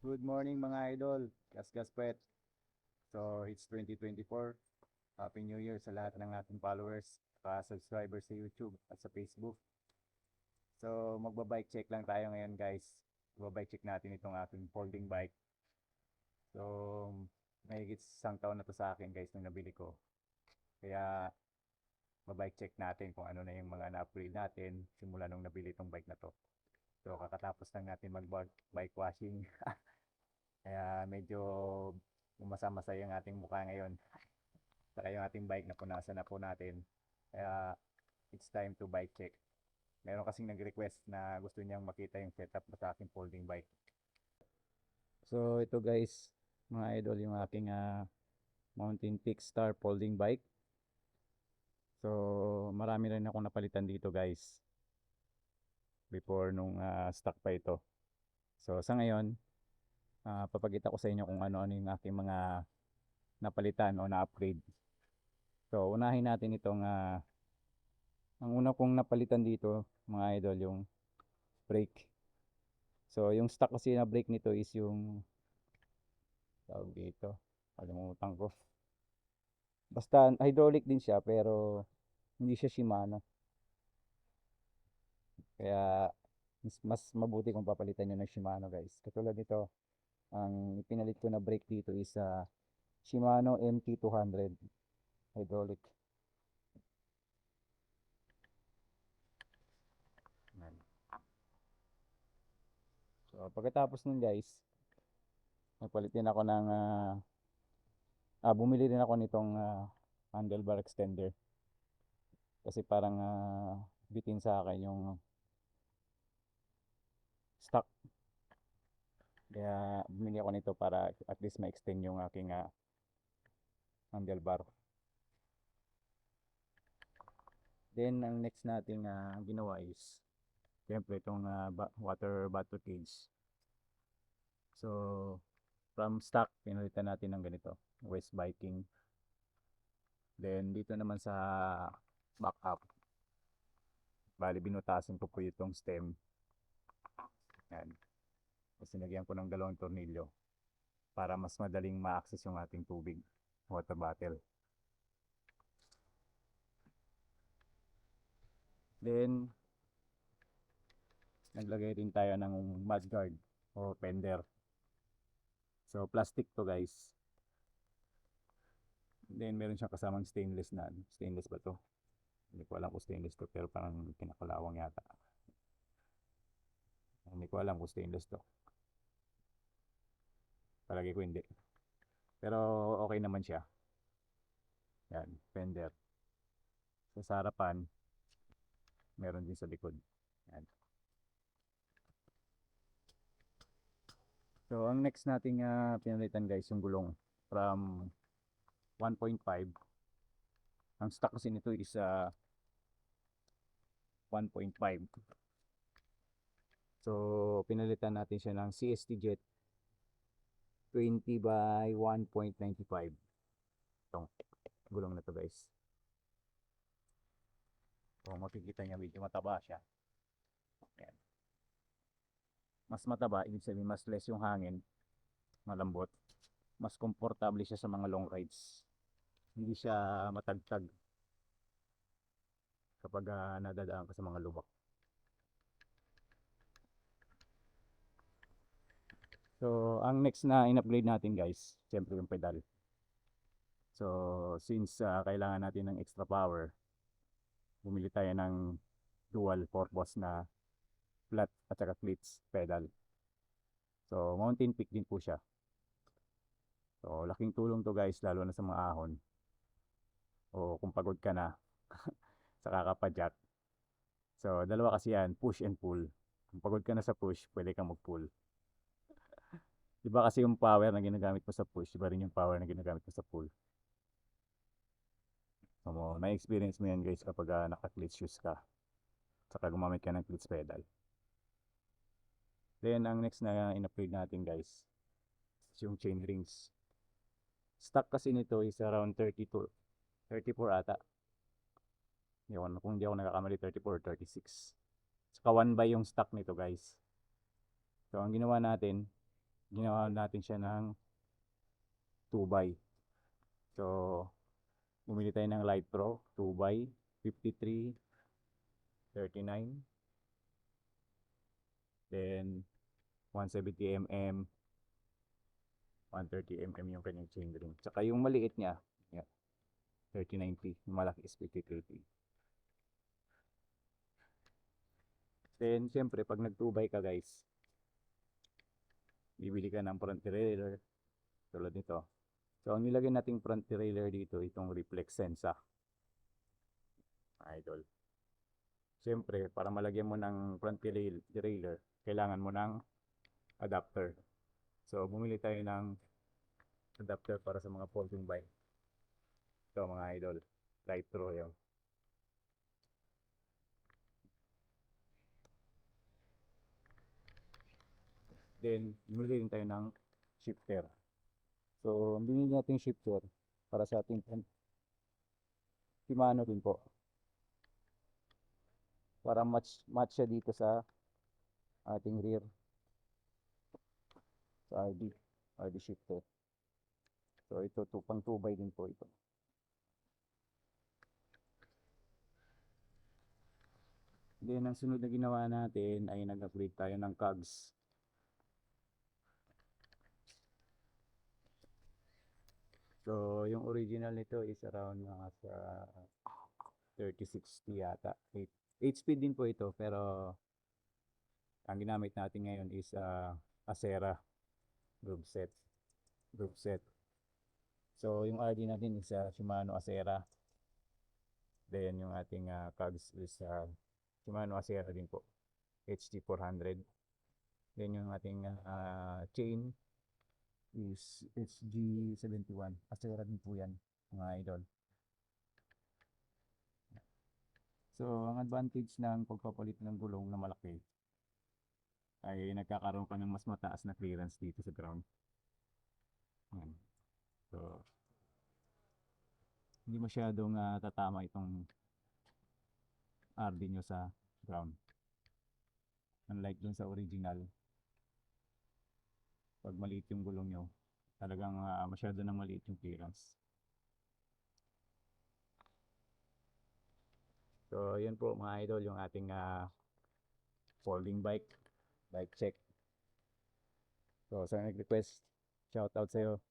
Good morning mga idol. Gas-gas. So, it's 2024. Happy New Year sa lahat ng ating followers, ka subscribers sa YouTube at sa Facebook. So, magba-bike check lang tayo ngayon guys. Magba-bike check natin itong aking folding bike. So, mahigit isang taon na to sa akin guys nung nabili ko. Kaya, mabike check natin kung ano na yung mga na-upgrade natin simula nung nabili itong bike na to. So, kakatapos lang natin mag-bike washing. Kaya medyo umasa-masa yung ating mukha ngayon. Saka yung ating bike na punasan na po natin. Kaya it's time to bike check. Meron kasing nag-request na gusto niyang makita yung setup sa aking folding bike. So ito guys, mga idol yung aking ah, Mountain Peak Star folding bike. So marami rin akong napalitan dito guys. Before nung ah, stock pa ito. So sa ngayon, ah, papakita ko sa inyo kung ano-ano yung aking mga napalitan o na-upgrade. So, unahin natin itong ah, ang una kong napalitan dito, mga idol, yung brake. So, yung stock kasi na brake nito is yung tawag dito, kalimutan ko. Basta hydraulic din siya pero hindi siya Shimano. Kaya mas, mas mabuti kung papalitan nyo ng Shimano guys. Katulad nito, ang pinalit ko na brake dito is ah, Shimano MT200 hydraulic. So, pagkatapos nun guys, nagpalit din ako ng ah, ah, bumili din ako nitong ah, handlebar extender. Kasi parang ah, bitin sa akin yung stock. Kaya bumili ako nito para at least ma-extend yung aking ah, handlebar. Then, ang next nating ah, ginawa is, siyempre itong ah, ba- water bottle cage. So, from stock, pinalitan natin ng ganito, West Viking. Then, dito naman sa backup, bali binutasan ko po itong stem. Yan. Tapos sinagyan ko ng dalawang tornilyo para mas madaling ma-access yung ating tubig, water bottle. Then, naglagay din tayo ng mudguard o fender. So, plastic to guys. Then, meron siyang kasamang stainless na. Stainless ba to? Hindi ko alam kung stainless to, pero parang pinakulawang yata. Hindi ko alam kung stainless to. Palagi ko hindi. Pero okay naman siya. Yan, fender. Sa harapan, meron din sa likod. Yan. So, ang next nating ah, pinalitan guys, yung gulong from 1.5. Ang stock kasi nito is ah, 1.5. So, pinalitan natin siya ng CST Jet 20 by 1.95. Itong gulong na to guys. So, makikita niya medyo mataba siya. Ayan. Mas mataba, ibig sabihin mas less yung hangin. Malambot. Mas komportable siya sa mga long rides. Hindi siya matagtag kapag ah, nadadaan ka sa mga lubak. So, ang next na in-upgrade natin guys, siyempre yung pedal. So, since ah, kailangan natin ng extra power, bumili tayo ng dual purpose na flat at saka cleats pedal. So, mountain peak din po siya. So, laking tulong to guys, lalo na sa mga ahon. O kung pagod ka na sa kakapadyak. So, dalawa kasi yan, push and pull. Kung pagod ka na sa push, pwede kang mag-pull. Iba kasi yung power na ginagamit mo sa push, iba rin yung power na ginagamit mo sa pull. So, mo, may experience mo yan guys kapag uh, naka-cleats shoes ka. Saka gumamit ka ng cleats pedal. Then, ang next na in-upgrade natin guys, is yung chain rings. Stock kasi nito is around 32, 34 ata. Hindi ako, kung hindi ako nakakamali, 34 or 36. Saka 1 by yung stock nito guys. So, ang ginawa natin, ginawa natin siya ng 2x. So, bumili tayo ng Light Pro 2x 53 39 then 170 mm 130 mm yung kanyang chain ring. Tsaka yung maliit niya, yeah, 3090, yung malaki is 5030. Then, siyempre, pag nag 2 ka guys, bibili ka ng front derailleur, tulad nito. So, ang nilagay nating front derailleur dito, itong reflex sensa. Idol. Siyempre, para malagyan mo ng front derail- derailleur, kailangan mo ng adapter. So, bumili tayo ng adapter para sa mga folding bike. Ito mga idol, light throw yun. Then, bumili din tayo ng shifter. So, ang binili natin shifter para sa ating Shimano din po. Para match match siya dito sa ating rear sa RD RD shifter. So ito to pang 2 by din po ito. Then ang sunod na ginawa natin ay nag-upgrade tayo ng cogs. So yung original nito is around mga sa 3060 yata. 8, 8 speed din po ito pero ang ginamit natin ngayon is ah, Acera group set. Group set. So yung RD natin is ah, Shimano Acera. Then yung ating ah, cogs is ah, Shimano Acera din po. HT 400. Then yung ating ah, chain is HG71. Acera din po yan mga idol. So, ang advantage ng pagpapalit ng gulong na malaki ay nagkakaroon ka ng mas mataas na clearance dito sa ground. Yan. So, hindi masyadong ah, tatama itong RD nyo sa ground. Unlike dun sa original, pag maliit yung gulong nyo, talagang ah, masyado nang maliit yung clearance. So, yun po mga idol, yung ating ah, folding bike, bike check. So, sa nag-request, shout out sa'yo.